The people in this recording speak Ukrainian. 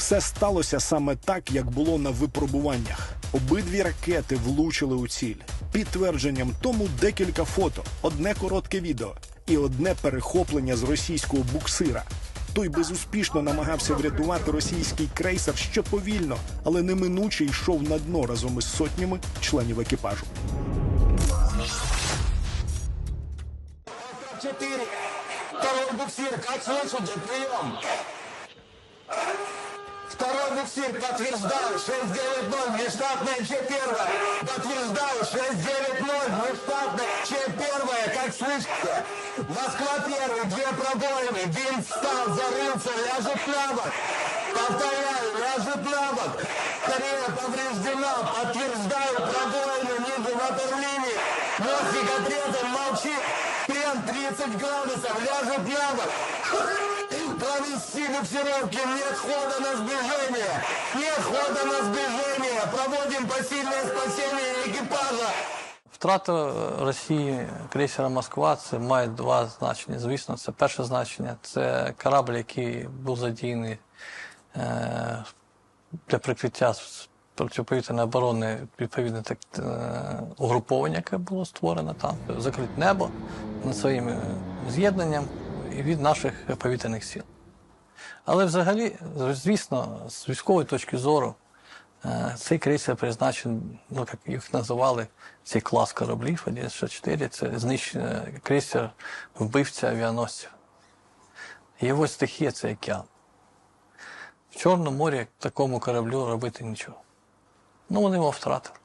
Все сталося саме так, як було на випробуваннях. Обидві ракети влучили у ціль. Підтвердженням тому декілька фото, одне коротке відео і одне перехоплення з російського буксира. Той безуспішно намагався врятувати російський крейсер, що повільно, але неминуче йшов на дно разом із сотнями членів екіпажу. 4. Второй буксир, как слышите, прием. Второй буксир, подтверждаю, 690, внештатная Ч1. Подтверждаю, 690, внештатная Ч1, как слышите. Москва первый, две пробоины, винт встал, зарылся, ляжет на бок. Повторяю, ляжет на бок. Корея повреждена, подтверждаю, пробоины ниже ватерлинии. Мостик отрезан, молчит. Крен 30 градусов, ляжет на бок. Провести буксировки, нет хода на сближение. Нет хода на сближение. Проводим посильное спасение экипажа. Втрата е, Росії крейсера Москва це має два значення. Звісно, це перше значення це корабль, який був задіяний е, для прикриття протиповітряної оборони відповідне так, е, угруповання, яке було створено там, закрите небо над своїм з'єднанням і від наших повітряних сил. Але взагалі, звісно, з військової точки зору, е, цей крейсер призначений, ну як їх називали, цей клас кораблів 164, це знищений крейсер вбивця авіаносців. Його стихія це океан. В Чорному морі такому кораблю робити нічого. Ну, вони його втратили.